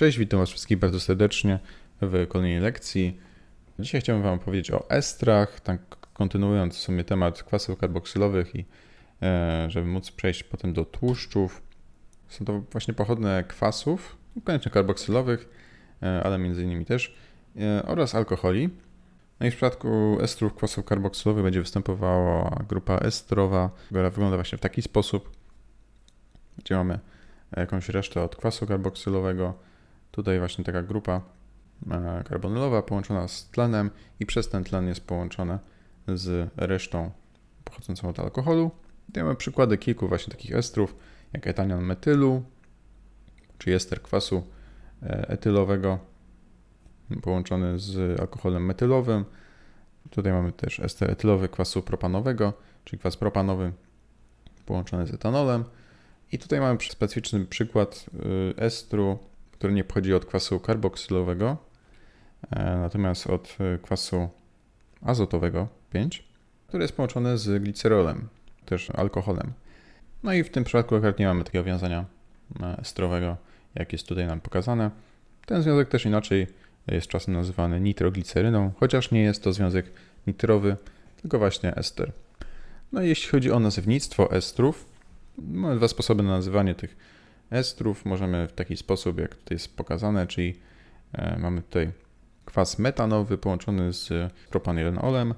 Cześć, witam Was wszystkich bardzo serdecznie w kolejnej lekcji. Dzisiaj chciałbym Wam powiedzieć o estrach, tak kontynuując w sumie temat kwasów karboksylowych i e, żeby móc przejść potem do tłuszczów. Są to właśnie pochodne kwasów, niekoniecznie karboksylowych, e, ale między innymi też, e, oraz alkoholi. No i w przypadku estrów kwasów karboksylowych będzie występowała grupa estrowa, która wygląda właśnie w taki sposób, gdzie mamy jakąś resztę od kwasu karboksylowego. Tutaj właśnie taka grupa e, karbonylowa połączona z tlenem i przez ten tlen jest połączone z resztą pochodzącą od alkoholu. Tutaj mamy przykłady kilku właśnie takich estrów, jak etanion metylu, czy ester kwasu e, etylowego połączony z alkoholem metylowym. Tutaj mamy też ester etylowy kwasu propanowego, czyli kwas propanowy połączony z etanolem. I tutaj mamy specyficzny przykład y, estru, który nie pochodzi od kwasu karboksylowego, e, natomiast od y, kwasu azotowego 5, który jest połączony z glicerolem, też alkoholem. No i w tym przypadku akurat nie mamy takiego wiązania e, estrowego, jak jest tutaj nam pokazane. Ten związek też inaczej jest czasem nazywany nitrogliceryną, chociaż nie jest to związek nitrowy, tylko właśnie ester. No i jeśli chodzi o nazewnictwo estrów, Mamy dwa sposoby na nazywanie tych estrów. Możemy w taki sposób, jak tutaj jest pokazane, czyli e, mamy tutaj kwas metanowy połączony z propanylolem.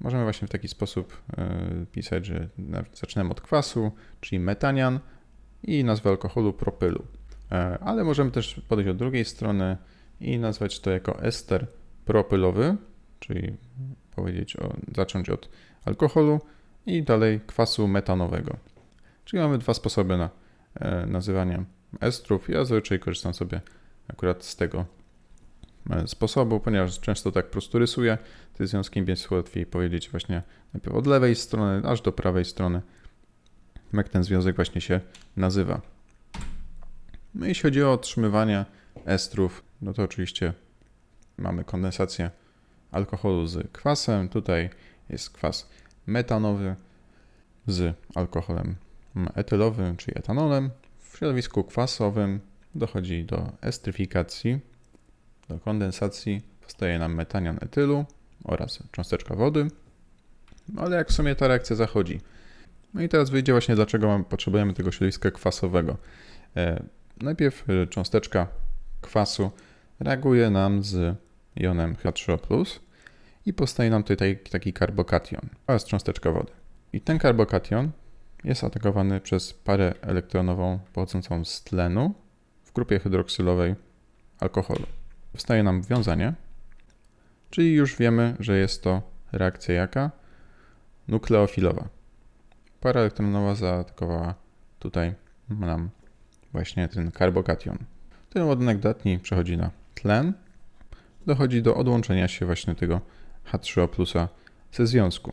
Możemy właśnie w taki sposób e, pisać, że zaczynamy od kwasu, czyli metanian i nazwę alkoholu propylu. E, ale możemy też podejść od drugiej strony i nazwać to jako ester propylowy, czyli powiedzieć o, zacząć od alkoholu i dalej kwasu metanowego. Czyli mamy dwa sposoby na e, nazywanie estrów. Ja zazwyczaj korzystam sobie akurat z tego e, sposobu, ponieważ często tak po prostu rysuję te związki, więc łatwiej powiedzieć właśnie najpierw od lewej strony aż do prawej strony, jak ten związek właśnie się nazywa. No jeśli chodzi o otrzymywanie estrów, no to oczywiście mamy kondensację alkoholu z kwasem. Tutaj jest kwas metanowy z alkoholem etylowym, czyli etanolem. W środowisku kwasowym dochodzi do estryfikacji, do kondensacji, powstaje nam metanian etylu oraz cząsteczka wody. No ale jak w sumie ta reakcja zachodzi? No i teraz wyjdzie właśnie dlaczego potrzebujemy tego środowiska kwasowego. E, najpierw e, cząsteczka kwasu reaguje nam z jonem H3O+, i powstaje nam tutaj taki, taki karbokation oraz cząsteczka wody. I ten karbokation jest atakowany przez parę elektronową pochodzącą z tlenu w grupie hydroksylowej alkoholu. Powstaje nam wiązanie, czyli już wiemy, że jest to reakcja jaka? Nukleofilowa. Para elektronowa zaatakowała tutaj nam właśnie ten karbokation. Ten ładunek datni przechodzi na tlen, dochodzi do odłączenia się właśnie tego H3O ze związku.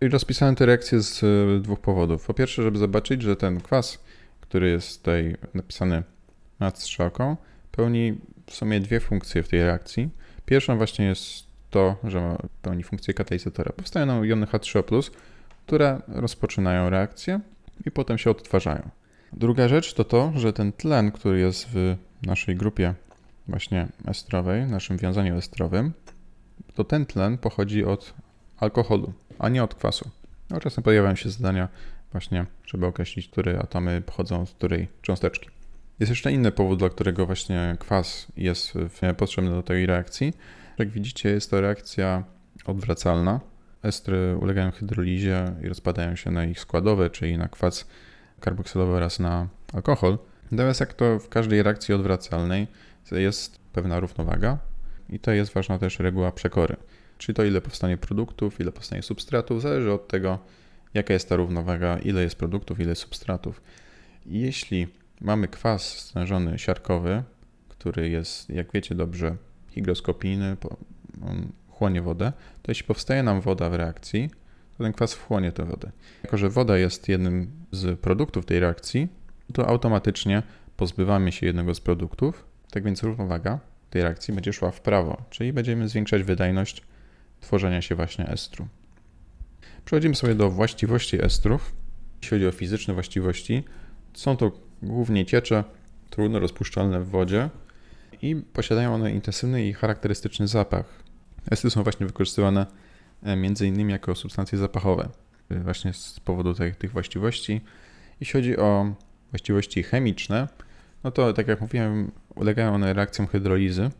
I rozpisałem te reakcje z e, dwóch powodów. Po pierwsze, żeby zobaczyć, że ten kwas, który jest tutaj napisany nad strzałką, pełni w sumie dwie funkcje w tej reakcji. Pierwszą właśnie jest to, że pełni funkcję katalizatora. Powstają jony H3O+, które rozpoczynają reakcję i potem się odtwarzają. Druga rzecz to to, że ten tlen, który jest w naszej grupie właśnie estrowej, naszym wiązaniu estrowym, to ten tlen pochodzi od alkoholu a nie od kwasu. No, czasem pojawiają się zadania właśnie, żeby określić, które atomy pochodzą z której cząsteczki. Jest jeszcze inny powód, dla którego właśnie kwas jest potrzebny do tej reakcji. Jak widzicie, jest to reakcja odwracalna. Estry ulegają hydrolizie i rozpadają się na ich składowe, czyli na kwas karboksylowy oraz na alkohol. Natomiast jak to w każdej reakcji odwracalnej jest pewna równowaga i to jest ważna też reguła przekory. Czyli to, ile powstanie produktów, ile powstanie substratów, zależy od tego, jaka jest ta równowaga, ile jest produktów, ile jest substratów. Jeśli mamy kwas stężony siarkowy, który jest, jak wiecie dobrze, hygroskopijny, on chłonie wodę, to jeśli powstaje nam woda w reakcji, to ten kwas wchłonie tę wodę. Jako, że woda jest jednym z produktów tej reakcji, to automatycznie pozbywamy się jednego z produktów, tak więc równowaga tej reakcji będzie szła w prawo, czyli będziemy zwiększać wydajność tworzenia się właśnie estru. Przechodzimy sobie do właściwości estrów. Jeśli chodzi o fizyczne właściwości, są to głównie ciecze trudno rozpuszczalne w wodzie i posiadają one intensywny i charakterystyczny zapach. Estry są właśnie wykorzystywane e, między innymi jako substancje zapachowe, e, właśnie z powodu tych, tych właściwości. Jeśli chodzi o właściwości chemiczne, no to tak jak mówiłem, ulegają one reakcjom hydrolizy,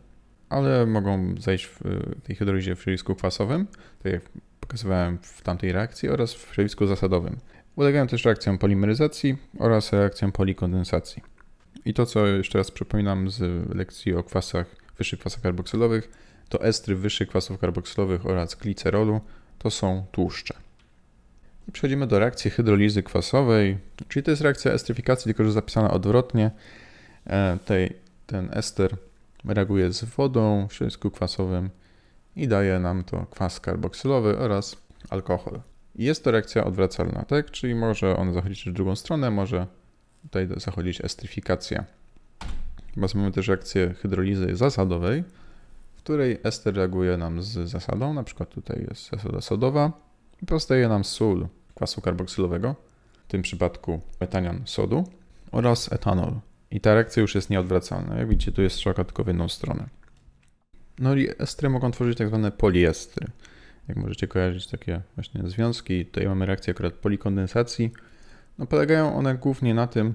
ale mogą zajść w tej hydrolizie w środowisku kwasowym, tak jak pokazywałem w tamtej reakcji, oraz w środowisku zasadowym. Ulegają też reakcjom polimeryzacji oraz reakcjom polikondensacji. I to, co jeszcze raz przypominam z lekcji o kwasach, wyższych kwasach karboksylowych, to estry wyższych kwasów karboksylowych oraz glicerolu to są tłuszcze. I przechodzimy do reakcji hydrolizy kwasowej, czyli to jest reakcja estryfikacji, tylko że zapisana odwrotnie. E, Tej, ten ester reaguje z wodą w środowisku kwasowym i daje nam to kwas karboksylowy oraz alkohol. Jest to reakcja odwracalna, tak? Czyli może on zachodzić w drugą stronę, może tutaj zachodzić estryfikacja. Oraz mamy też reakcję hydrolizy zasadowej, w której ester reaguje nam z zasadą, na przykład tutaj jest zasada sodowa i powstaje nam sól kwasu karboksylowego, w tym przypadku metanian sodu oraz etanol. I ta reakcja już jest nieodwracalna. Jak widzicie, tu jest strzałka tylko w jedną stronę. No i estry mogą tworzyć tak zwane poliestry. Jak możecie kojarzyć takie właśnie związki, tutaj mamy reakcję akurat polikondensacji. No polegają one głównie na tym,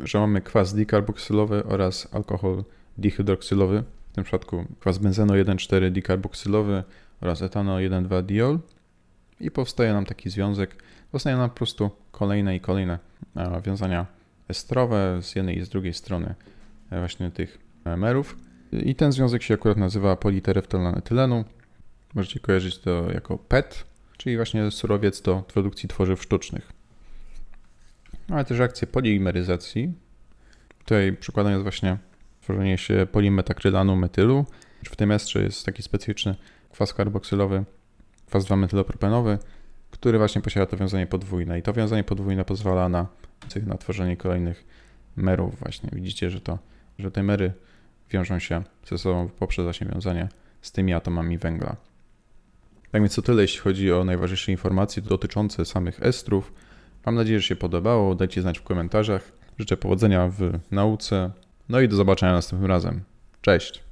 że mamy kwas dikarboksylowy oraz alkohol dihydroksylowy, w tym przypadku kwas benzeno 1,4 dikarboksylowy oraz etano 1,2 diol i powstaje nam taki związek. Powstają nam po prostu kolejne i kolejne e, wiązania estrowe z jednej i z drugiej strony e, właśnie tych merów. I ten związek się akurat nazywa politereftalametylenu. Możecie kojarzyć to jako PET, czyli właśnie surowiec do produkcji tworzyw sztucznych. Ale też reakcje polimeryzacji. Tutaj przykładem jest właśnie tworzenie się polimetakrylanu metylu. W tym estrze jest taki specyficzny kwas karboksylowy, kwas 2-metylopropenowy, który właśnie posiada to wiązanie podwójne. I to wiązanie podwójne pozwala na, na tworzenie kolejnych merów właśnie. Widzicie, że, to, że te mery wiążą się ze sobą poprzez właśnie wiązanie z tymi atomami węgla. Tak więc to tyle, jeśli chodzi o najważniejsze informacje dotyczące samych estrów. Mam nadzieję, że się podobało. Dajcie znać w komentarzach. Życzę powodzenia w nauce. No i do zobaczenia następnym razem. Cześć!